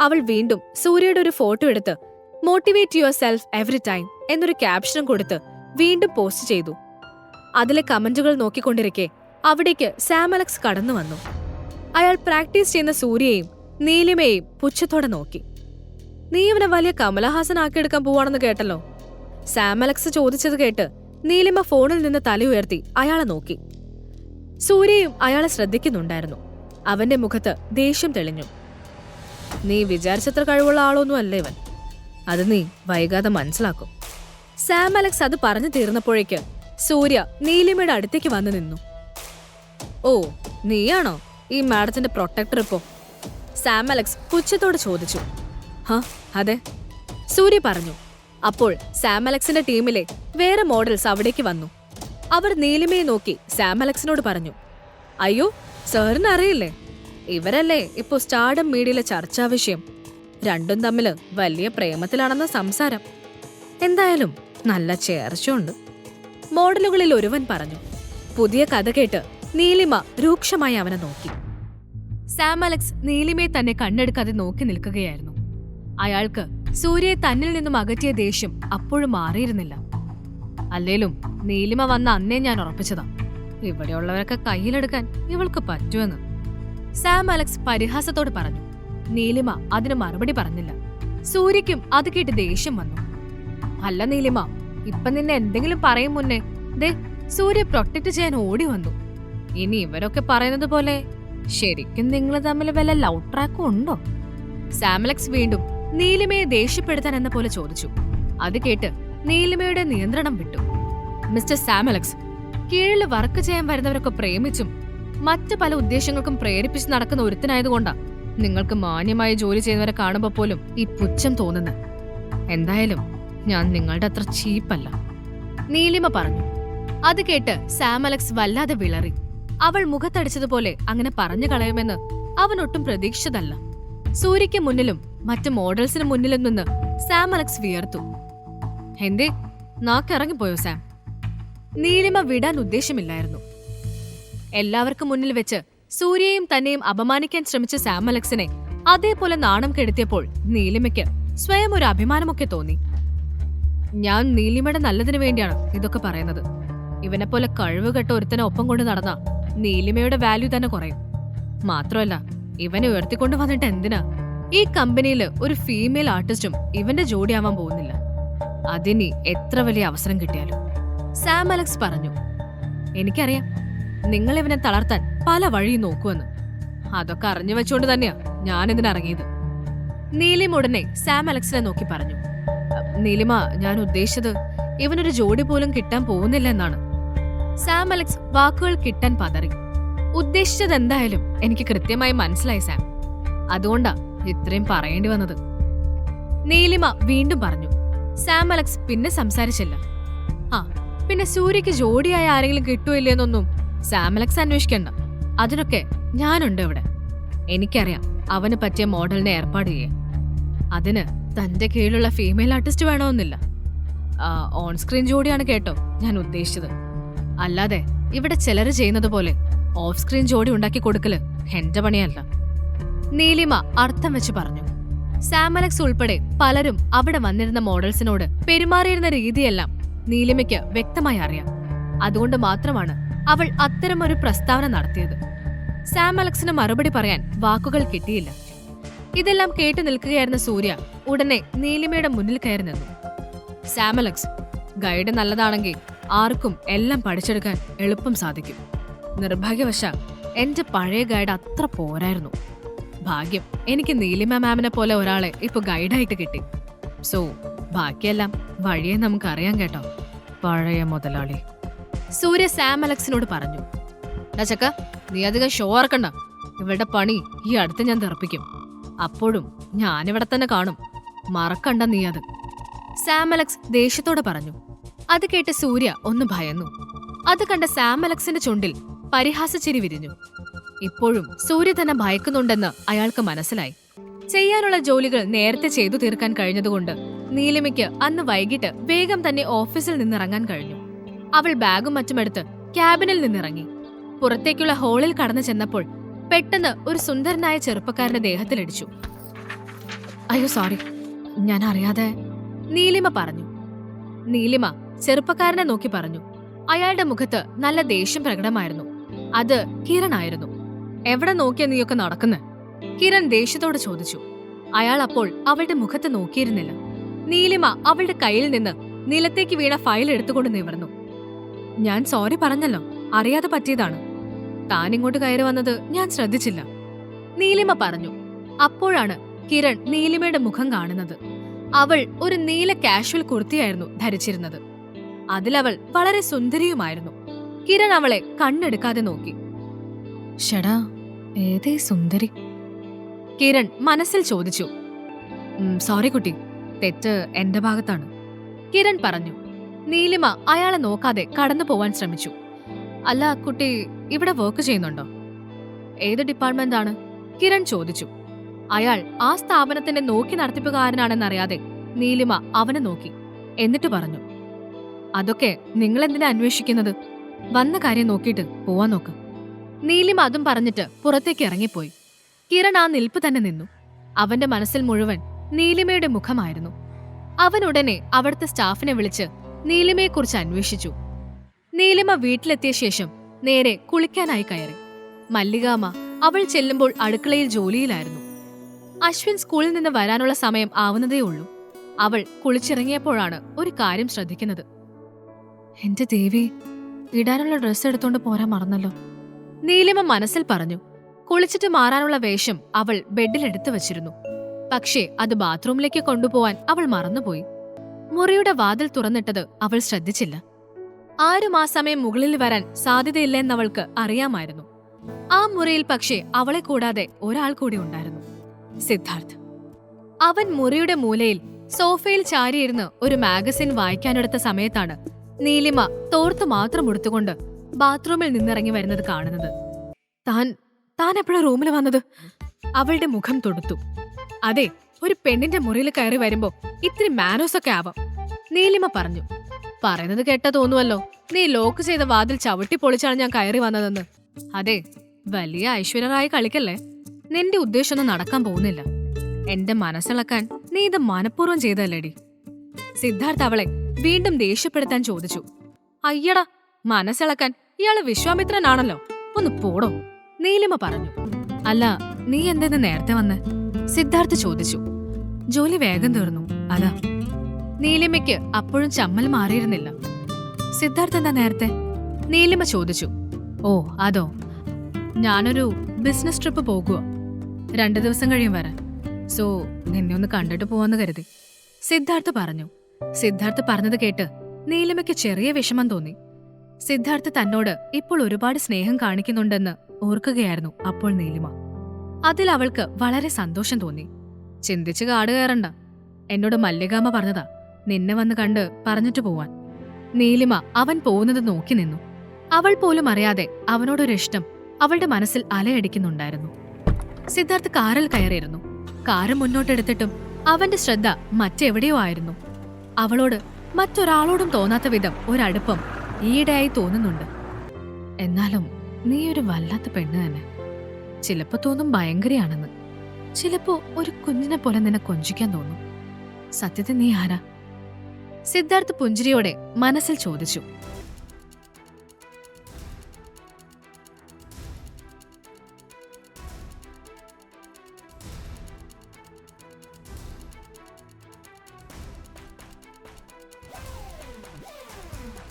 അവൾ വീണ്ടും സൂര്യയുടെ ഒരു ഫോട്ടോ എടുത്ത് motivate yourself every time എന്നൊരു ക്യാപ്ഷനും കൊടുത്ത് വീണ്ടും പോസ്റ്റ് ചെയ്തു. അതിലെ കമന്റുകൾ നോക്കിക്കൊണ്ടിരിക്കെ അവിടേക്ക് സാം അലക്സ് കടന്നു വന്നു. അയാൾ പ്രാക്ടീസ് ചെയ്യുന്ന സൂര്യയെയും നീലിമയെയും പുച്ഛത്തോടെ നോക്കി. നീ ഇവനെ വലിയ കമലഹാസൻ ആക്കിയെടുക്കാൻ പോവാണെന്ന് കേട്ടല്ലോ? സാം അലക്സ് ചോദിച്ചത് കേട്ട് നീലിമ ഫോണിൽ നിന്ന് തല ഉയർത്തി അയാളെ നോക്കി. സൂര്യയും അയാളെ ശ്രദ്ധിക്കുന്നുണ്ടായിരുന്നു. അവന്റെ മുഖത്ത് ദേഷ്യം തെളിഞ്ഞു. നീ വിചാരിച്ചത്ര കഴിവുള്ള ആളൊന്നും അല്ല ഇവൻ. അത് നീ വൈകാതെ മനസ്സിലാക്കും. സാം അലക്സ് അത് പറഞ്ഞു തീർന്നപ്പോഴേക്ക് സൂര്യ നീലിമയുടെ അടുത്തേക്ക് വന്നു നിന്നു. ഓ നീയാണോ ഈ മാഡത്തിന്റെ പ്രൊട്ടക്ടർ ഇപ്പോ? സാം അലക്സ് പുച്ഛത്തോട് ചോദിച്ചു. ഹ അതെ സൂര്യ പറഞ്ഞു. അപ്പോൾ സാം അലക്സിന്റെ ടീമിലെ വേറെ മോഡൽസ് അവിടേക്ക് വന്നു. അവർ നീലിമയെ നോക്കി സാം അലക്സിനോട് പറഞ്ഞു. അയ്യോ സാറിന് അറിയില്ലേ? ഇവരല്ലേ ഇപ്പോ സ്റ്റാർഡം മീഡിയയിലെ ചർച്ചാ വിഷയം? രണ്ടും തമ്മിൽ വലിയ പ്രേമത്തിലാണെന്ന സംസാരം. എന്തായാലും നല്ല ചേർച്ചയുണ്ട്. മോഡലുകളിൽ ഒരുവൻ പറഞ്ഞു പുതിയ കഥ കേട്ട് നീലിമ രൂക്ഷമായി അവനെ നോക്കി. സാം അലക്സ് നീലിമയെ തന്നെ കണ്ണെടുക്കാതെ നോക്കി നിൽക്കുകയായിരുന്നു. അയാൾക്ക് സൂര്യയെ തന്നിൽ നിന്നും അകറ്റിയ ദേഷ്യം അപ്പോഴും മാറിയിരുന്നില്ല. അല്ലേലും നീലിമ വന്ന അന്നേ ഞാൻ ഉറപ്പിച്ചതാ. ഇവിടെയുള്ളവരൊക്കെ കയ്യിലെടുക്കാൻ ഇവൾക്ക് പറ്റുമെന്ന്. സാം അലക്സ് പരിഹാസത്തോട് പറഞ്ഞു. നീലിമ അതിന് മറുപടി പറഞ്ഞില്ല. സൂര്യക്കും അത് കേട്ട് ദേഷ്യം വന്നു. അല്ല നീലിമ ഇപ്പൊ നിന്നെ എന്തെങ്കിലും പറയും മുന്നേ ദേ സൂര്യ പ്രൊട്ടക്ട് ചെയ്യാൻ ഓടി വന്നു. ഇനി ഇവരൊക്കെ പറയുന്നത് പോലെ ശരിക്കും നിങ്ങൾ തമ്മിൽ വല്ല ലൗ ട്രാക്കും ഉണ്ടോ? സാമലക്സ് വീണ്ടും നീലിമയെ ദേഷ്യപ്പെടുത്താൻ എന്ന പോലെ ചോദിച്ചു. അത് കേട്ട് നീലിമയുടെ നിയന്ത്രണം വിട്ടു. മിസ്റ്റർ സാമലക്സ് കീഴിൽ വർക്ക് ചെയ്യാൻ വരുന്നവരൊക്കെ പ്രേമിച്ചും മറ്റു പല ഉദ്ദേശങ്ങൾക്കും പ്രേരിപ്പിച്ച് നടക്കുന്ന ഒരുത്തനായതുകൊണ്ടാ നിങ്ങൾക്ക് മാന്യമായി ജോലി ചെയ്യുന്നവരെ കാണുമ്പോൾ പോലും ഈ പുച്ഛം തോന്നുന്നത്. എന്തായാലും ഞാൻ നിങ്ങളുടെ അത്ര ചീപ്പല്ല. നീലിമ പറഞ്ഞു. അത് കേട്ട് സാം അലക്സ് വല്ലാതെ വിളറി. അവൾ മുഖത്തടിച്ചതുപോലെ അങ്ങനെ പറഞ്ഞു കളയുമെന്ന് അവൻ ഒട്ടും പ്രതീക്ഷിച്ചതല്ല. സൂര്യയ്ക്ക് മുന്നിലും മറ്റു മോഡൽസിന് മുന്നിലും നിന്ന് സാം അലക്സ് വിയർത്തു. എന്തേ നാക്കിറങ്ങിപ്പോയോ സാം? നീലിമ വിടാൻ ഉദ്ദേശമില്ലായിരുന്നു. എല്ലാവർക്കും മുന്നിൽ വെച്ച് സൂര്യയും തന്നെയും അപമാനിക്കാൻ ശ്രമിച്ച സാം അലക്സിനെ അതേപോലെ നാണം കെടുത്തിയപ്പോൾ നീലിമയ്ക്ക് സ്വയം ഒരു അഭിമാനമൊക്കെ തോന്നി. ഞാൻ നീലിമയുടെ നല്ലതിനു വേണ്ടിയാണ് ഇതൊക്കെ പറയുന്നത്. ഇവനെപ്പോലെ കഴിവുകെട്ട ഒരുത്തനെ ഒപ്പം കൊണ്ട് നടന്ന നീലിമയുടെ വാല്യൂ തന്നെ കുറയും. മാത്രമല്ല ഇവനെ ഉയർത്തിക്കൊണ്ട് വന്നിട്ട് എന്തിനാ? ഈ കമ്പനിയിൽ ഒരു ഫീമെയിൽ ആർട്ടിസ്റ്റും ഇവന്റെ ജോഡിയാവാൻ പോകുന്നില്ല. അതിനി എത്ര വലിയ അവസരം കിട്ടിയാലും. സാം അലക്സ് പറഞ്ഞു. എനിക്കറിയാം. നിങ്ങൾ ഇവനെ തളർത്താൻ പല വഴിയും നോക്കുമെന്ന് അതൊക്കെ അറിഞ്ഞു വെച്ചുകൊണ്ട് തന്നെയാ ഞാൻ ഇതിനിറങ്ങിയത് നീലിമ ഉടനെ സാം അലക്സിനെ നോക്കി പറഞ്ഞു. നീലിമ ഞാൻ ഉദ്ദേശിച്ചത് ഇവനൊരു ജോഡി പോലും കിട്ടാൻ പോകുന്നില്ല എന്നാണ് സാം അലക്സ് വാക്കുകൾ കിട്ടാൻ പതറി. ഉദ്ദേശിച്ചത് എന്തായാലും എനിക്ക് കൃത്യമായി മനസ്സിലായി സാം. അതുകൊണ്ടാ ഇത്രയും പറയേണ്ടി വന്നത്. നീലിമ വീണ്ടും പറഞ്ഞു. സാം അലക്സ് പിന്നെ സംസാരിച്ചില്ല. ആ പിന്നെ സൂര്യക്ക് ജോഡിയായ ആരെങ്കിലും കിട്ടുമോ ഇല്ലെന്നൊന്നും സാം അലക്സ് അന്വേഷിക്കണ്ട. അതിനൊക്കെ ഞാനുണ്ട് ഇവിടെ എനിക്കറിയാം അവന് പറ്റിയ മോഡലിനെ ഏർപ്പാട് ചെയ്യാൻ അതിന് തന്റെ കീഴിലുള്ള ഫീമെയിൽ ആർട്ടിസ്റ്റ് വേണമെന്നില്ല. ഓൺ സ്ക്രീൻ ജോഡിയാണ് കേട്ടോ ഞാൻ ഉദ്ദേശിച്ചത്. അല്ലാതെ ഇവിടെ ചിലർ ചെയ്യുന്നത് പോലെ ഓഫ് സ്ക്രീൻ ജോഡി ഉണ്ടാക്കി കൊടുക്കൽ എന്റെ പണിയല്ല. നീലിമ അർത്ഥം വെച്ച് പറഞ്ഞു. സാമലക്സ് ഉൾപ്പെടെ പലരും അവിടെ വന്നിരുന്ന മോഡൽസിനോട് പെരുമാറിയിരുന്ന രീതിയെല്ലാം നീലിമയ്ക്ക് വ്യക്തമായി അറിയാം. അതുകൊണ്ട് മാത്രമാണ് അവൾ അത്തരമൊരു പ്രസ്താവന നടത്തിയത്. സാം അലക്സിന് മറുപടി പറയാൻ വാക്കുകൾ കിട്ടിയില്ല. ഇതെല്ലാം കേട്ടു നിൽക്കുകയായിരുന്ന സൂര്യ ഉടനെ നീലിമയുടെ മുന്നിൽ കയറി നിന്നു. അലക്സ് ഗൈഡ് നല്ലതാണെങ്കിൽ ആർക്കും എല്ലാം പഠിച്ചെടുക്കാൻ എളുപ്പം സാധിക്കും. നിർഭാഗ്യവശ എന്റെ പഴയ ഗൈഡ് അത്ര പോരായിരുന്നു. ഭാഗ്യം എനിക്ക് നീലിമ മാമിനെ പോലെ ഒരാളെ ഇപ്പൊ ഗൈഡായിട്ട് കിട്ടി. സോ ബാക്കിയെല്ലാം വഴിയെ നമുക്കറിയാം കേട്ടോ. പഴയ മുതലാളി. സൂര്യ സാം അലക്സിനോട് പറഞ്ഞു "ഡാ ചക്ക നീ അധികം ഷോ ആർക്കണ്ട. ഇവളുടെ പണി ഈ അടുത്ത് ഞാൻ തെറപ്പിക്കും. അപ്പോഴും ഞാനിവിടെ തന്നെ കാണും. മറക്കണ്ട നീ അത്. സാം അലക്സ് ദേഷ്യത്തോടെ പറഞ്ഞു അത് കേട്ട് സൂര്യ ഒന്ന് ഭയന്നു. അത് കണ്ട സാം അലക്സിന്റെ ചുണ്ടിൽ പരിഹാസച്ചിരി വിരിഞ്ഞു. ഇപ്പോഴും സൂര്യ തന്നെ ഭയക്കുന്നുണ്ടെന്ന് അയാൾക്ക് മനസ്സിലായി. ചെയ്യാനുള്ള ജോലികൾ നേരത്തെ ചെയ്തു തീർക്കാൻ കഴിഞ്ഞതുകൊണ്ട് നീലിമയ്ക്ക് അന്ന് വൈകിട്ട് വേഗം തന്നെ ഓഫീസിൽ നിന്നിറങ്ങാൻ കഴിഞ്ഞു. അവൾ ബാഗും മറ്റുമെടുത്ത് ക്യാബിനിൽ നിന്നിറങ്ങി. പുറത്തേക്കുള്ള ഹോളിൽ കടന്നു ചെന്നപ്പോൾ പെട്ടെന്ന് ഒരു സുന്ദരനായ ചെറുപ്പക്കാരന്റെ ദേഹത്തിലിടിച്ചു അയ്യോ സോറി. ഞാൻ അറിയാതെ നീലിമ പറഞ്ഞു. നീലിമ ചെറുപ്പക്കാരനെ നോക്കി പറഞ്ഞു. അയാളുടെ മുഖത്ത് നല്ല ദേഷ്യം പ്രകടമായിരുന്നു. അത് കിരൺ ആയിരുന്നു എവിടെ നോക്കിയ നീയൊക്കെ നടക്കുന്നു? കിരൺ ദേഷ്യത്തോട് ചോദിച്ചു. അയാൾ അപ്പോൾ അവളുടെ മുഖത്ത് നോക്കിയിരുന്നില്ല. നീലിമ അവളുടെ കയ്യിൽ നിന്ന് നിലത്തേക്ക് വീണ ഫയൽ എടുത്തുകൊണ്ട് നിവർന്നു. ഞാൻ സോറി പറഞ്ഞല്ലോ. അറിയാതെ പറ്റിയതാണ്. താൻ ഇങ്ങോട്ട് കയറി വന്നത് ഞാൻ ശ്രദ്ധിച്ചില്ല. നീലിമ പറഞ്ഞു. അപ്പോഴാണ് കിരൺ നീലിമയുടെ മുഖം കാണുന്നത്. അവൾ ഒരു നീല കാഷ്വൽ കുർത്തിയായിരുന്നു ധരിച്ചിരുന്നത്. അതിലവൾ വളരെ സുന്ദരിയുമായിരുന്നു. കിരൺ അവളെ കണ്ണെടുക്കാതെ നോക്കി. ഷടാ ഏതേ സുന്ദരി? കിരൺ മനസ്സിൽ ചോദിച്ചു. സോറി കുട്ടി. തെറ്റ് എന്റെ ഭാഗത്താണ്. കിരൺ പറഞ്ഞു. നീലിമ അയാളെ നോക്കാതെ കടന്നു പോവാൻ ശ്രമിച്ചു. അല്ല കുട്ടി ഇവിടെ വർക്ക് ചെയ്യുന്നുണ്ടോ? ഏത് ഡിപ്പാർട്ട്മെന്റ് ആണ്? കിരൺ ചോദിച്ചു. അയാൾ ആ സ്ഥാപനത്തിന്റെ നോക്കി നടത്തിപ്പുകാരനാണെന്നറിയാതെ നീലിമ അവനെ നോക്കി എന്നിട്ട് പറഞ്ഞു. അതൊക്കെ നിങ്ങൾ എന്തിനാ അന്വേഷിക്കുന്നത്? വന്ന കാര്യം നോക്കിയിട്ട് പോവാൻ നോക്ക്. നീലിമ അതും പറഞ്ഞിട്ട് പുറത്തേക്ക് ഇറങ്ങിപ്പോയി. കിരൺ ആ നിൽപ്പ് തന്നെ നിന്നു. അവന്റെ മനസ്സിൽ മുഴുവൻ നീലിമയുടെ മുഖമായിരുന്നു. അവൻ ഉടനെ അവിടുത്തെ സ്റ്റാഫിനെ വിളിച്ച് നീലിമയെക്കുറിച്ച് അന്വേഷിച്ചു. നീലിമ വീട്ടിലെത്തിയ ശേഷം നേരെ കുളിക്കാനായി കയറി. മല്ലികാമ അവൾ ചെല്ലുമ്പോൾ അടുക്കളയിൽ ജോലിയിലായിരുന്നു. അശ്വിൻ സ്കൂളിൽ നിന്ന് വരാനുള്ള സമയം ആവുന്നതേ ഉള്ളൂ. അവൾ കുളിച്ചിറങ്ങിയപ്പോഴാണ് ഒരു കാര്യം ശ്രദ്ധിക്കുന്നത്. എന്റെ ദേവി ഇടാനുള്ള ഡ്രസ്സ് എടുത്തോണ്ട് പോരാൻ മറന്നല്ലോ. നീലിമ മനസ്സിൽ പറഞ്ഞു കുളിച്ചിട്ട് മാറാനുള്ള വേഷം അവൾ ബെഡിലെടുത്തു വച്ചിരുന്നു. പക്ഷേ അത് ബാത്റൂമിലേക്ക് കൊണ്ടുപോവാൻ അവൾ മറന്നുപോയി. മുറിയുടെ വാതിൽ തുറന്നിട്ടത് അവൾ ശ്രദ്ധിച്ചില്ല. ആരും ആ സമയം മുകളിൽ വരാൻ സാധ്യതയില്ലെന്നവൾക്ക് അറിയാമായിരുന്നു. ആ മുറിയിൽ പക്ഷേ അവളെ കൂടാതെ ഒരാൾ കൂടി ഉണ്ടായിരുന്നു. സിദ്ധാർത്ഥ്. അവൻ മുറിയുടെ മൂലയിൽ സോഫയിൽ ചാരിയിരുന്ന് ഒരു മാഗസിൻ വായിക്കാനെടുത്ത സമയത്താണ് നീലിമ തോർത്ത് മാത്രം ഉടുത്തുകൊണ്ട് ബാത്റൂമിൽ നിന്നിറങ്ങി വരുന്നത് കാണുന്നത്. താൻ താൻ എപ്പോഴാ റൂമിൽ വന്നത്? അവളുടെ മുഖം തൊടുത്തു. അതെ ഒരു പെണ്ണിന്റെ മുറിയിൽ കയറി വരുമ്പോ ഇത്തിരി മാനോസ് ഒക്കെ ആവാം. നീലിമ പറഞ്ഞു പറയുന്നത് കേട്ട തോന്നുവല്ലോ. നീ ലോക്ക് ചെയ്ത വാതിൽ ചവിട്ടി പൊളിച്ചാണ് ഞാൻ കയറി വന്നതെന്ന്. അതെ വലിയ ഐശ്വര്യറായി കളിക്കല്ലേ? നിന്റെ ഉദ്ദേശമൊന്നും നടക്കാൻ പോകുന്നില്ല. എന്റെ മനസ്സിളക്കാൻ നീ ഇത് മനഃപൂർവം ചെയ്തല്ലേടി? സിദ്ധാർത്ഥ അവളെ വീണ്ടും ദേഷ്യപ്പെടുത്താൻ ചോദിച്ചു അയ്യടാ മനസ്സിളക്കാൻ ഇയാൾ വിശ്വാമിത്രനാണല്ലോ. ഒന്ന് പോടോ. നീലിമ പറഞ്ഞു അല്ല നീ എന്തെന്ന് നേരത്തെ വന്ന്? സിദ്ധാർത്ഥ് ചോദിച്ചു ജോലി വേഗം തീർന്നു. അതാ. നീലിമയ്ക്ക് അപ്പോഴും ചമ്മൽ മാറിയിരുന്നില്ല. സിദ്ധാർത്ഥ എന്താ നേരത്തെ? നീലിമ ചോദിച്ചു. ഓ അതോ. ഞാനൊരു ബിസിനസ് ട്രിപ്പ് പോകുക രണ്ടു ദിവസം കഴിയും വരാൻ. സോ നിന്നെ ഒന്ന് കണ്ടിട്ട് പോവാന്ന് കരുതി. സിദ്ധാർത്ഥ് പറഞ്ഞു. സിദ്ധാർത്ഥ് പറഞ്ഞത് കേട്ട് നീലിമയ്ക്ക് ചെറിയ വിഷമം തോന്നി. സിദ്ധാർത്ഥ് തന്നോട് ഇപ്പോൾ ഒരുപാട് സ്നേഹം കാണിക്കുന്നുണ്ടെന്ന് ഓർക്കുകയായിരുന്നു അപ്പോൾ നീലിമ. അതിൽ അവൾക്ക് വളരെ സന്തോഷം തോന്നി. ചിന്തിച്ച് കാട് കയറണ്ട. എന്നോട് മല്ലികാമ്മ പറഞ്ഞതാ. നിന്നെ വന്ന് കണ്ട് പറഞ്ഞിട്ട് പോവാൻ. നീലിമ അവൻ പോകുന്നത് നോക്കി നിന്നു. അവൾ പോലും അറിയാതെ അവനോടൊരിഷ്ടം അവളുടെ മനസ്സിൽ അലയടിക്കുന്നുണ്ടായിരുന്നു. സിദ്ധാർത്ഥ് കാറിൽ കയറിയിരുന്നു. കാറ് മുന്നോട്ടെടുത്തിട്ടും അവന്റെ ശ്രദ്ധ മറ്റെവിടെയോ ആയിരുന്നു. അവളോട് മറ്റൊരാളോടും തോന്നാത്ത വിധം ഒരടുപ്പം ഈയിടെയായി തോന്നുന്നുണ്ട്. എന്നാലും നീ ഒരു വല്ലാത്ത പെണ്ണ് തന്നെ. ചിലപ്പോ തോന്നും ഭയങ്കരയാണെന്ന്. ചിലപ്പോ ഒരു കുഞ്ഞിനെ പോലെ നിന്നെ കൊഞ്ചിക്കാൻ തോന്നും. സത്യത്തിൽ നീ ആരാ? സിദ്ധാർത്ഥ് പുഞ്ചിരിയോടെ മനസ്സിൽ ചോദിച്ചു.